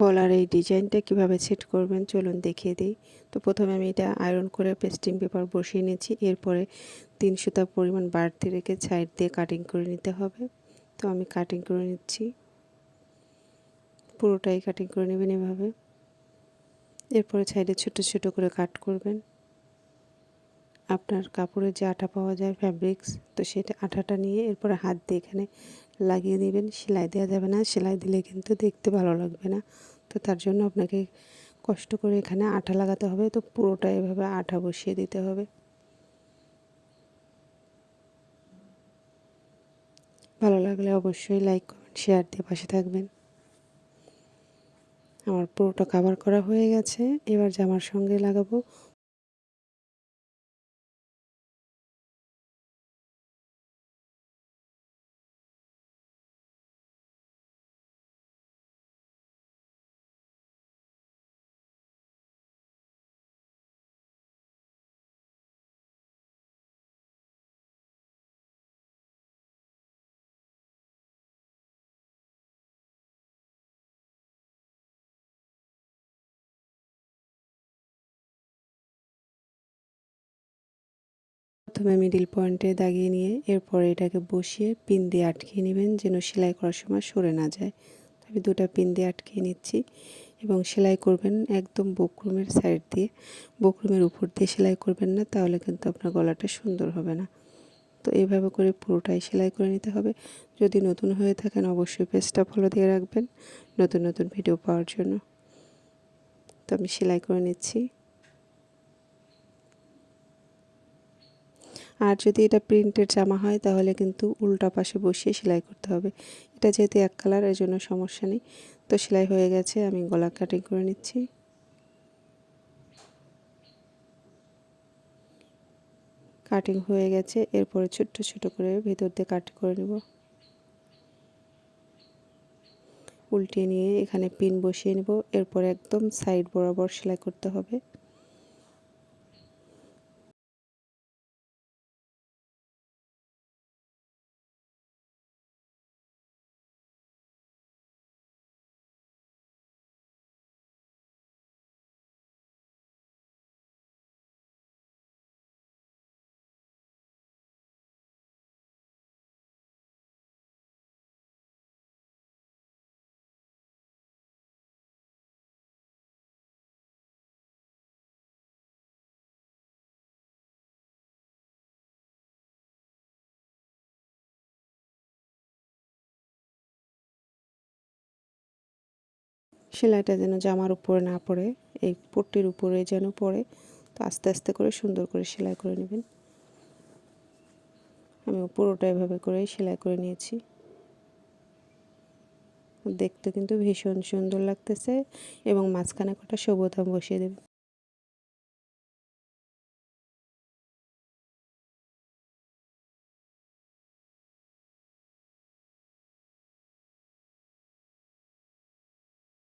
গলার এই ডিজাইনটা কীভাবে সেট করবেন চলুন দেখিয়ে দিই। তো প্রথমে আমি এটা আয়রন করে পেস্টিং পেপার বসিয়ে নিয়েছি, এরপরে তিন সুতা পরিমাণ বাড়তি রেখে সাইড দিয়ে কাটিং করে নিতে হবে। তো আমি কাটিং করে নিচ্ছি। পুরোটাই কাটিং করে নেবেন এভাবে। এরপরে সাইডে ছোট ছোট করে কাট করবেন। আপনার কাপড়ে যে আঠা পাওয়া যায় ফ্যাব্রিক্স তো সেটা আঠাটা নিয়ে এরপরে হাত দিয়ে এখানে লাগিয়ে দিবেন। সেলাই দেওয়া যাবে না, সেলাই দিলে কিন্তু দেখতে ভালো লাগবে না। তো তার জন্য আপনাকে কষ্ট করে এখানে আঠা লাগাতে হবে। তো পুরোটা এভাবে আঠা বসিয়ে দিতে হবে। ভালো লাগলে অবশ্যই লাইক কমেন্ট শেয়ার দিয়ে পাশে থাকবেন। আমার পুরোটা কাভার করা হয়ে গেছে। এবার জামার সঙ্গে লাগাবো প্রথমে মিডিল পয়েন্টে দাগিয়ে নিয়ে এরপর এটাকে বসিয়ে পিন দিয়ে আটকিয়ে নেবেন যেন সেলাই করার সময় সরে না যায়। আমি দুটা পিন দিয়ে আটকিয়ে নিচ্ছি এবং সেলাই করবেন একদম বকরুমের সাইড দিয়ে। বকরুমের উপর দিয়ে সেলাই করবেন না, তাহলে কিন্তু আপনার গলাটা সুন্দর হবে না। তো এইভাবে করে পুরোটাই সেলাই করে নিতে হবে। যদি নতুন হয়ে থাকেন, অবশ্যই পেজটা ফলো দিয়ে রাখবেন নতুন নতুন ভিডিও পাওয়ার জন্য। তো আমি সেলাই করে নিচ্ছি। আর যদি এটা প্রিন্টের জামা হয়, তাহলে কিন্তু উল্টা পাশে বসিয়ে সেলাই করতে হবে। এটা যেহেতু এক কালার, এর জন্য সমস্যা নেই। তো সেলাই হয়ে গেছে, আমি গলা কাটিং করে নিচ্ছি। কাটিং হয়ে গেছে, এরপরে ছোট্ট ছোট করে ভেতর দিয়ে কাট করে নেব। উল্টিয়ে নিয়ে এখানে পিন বসিয়ে নেব। এরপর একদম সাইড বরাবর সেলাই করতে হবে। সেলাইটা যেন জামার উপরে না পড়ে, এই পট্টির উপরে যেন পড়ে, তো আস্তে আস্তে করে সুন্দর করে সেলাই করে নেবেন। আমি পুরোটা এভাবে করে সেলাই করে নিয়েছি। দেখতে কিন্তু ভীষণ সুন্দর লাগতেছে এবং মাঝখানে কটা সবুজ বসিয়ে দেবে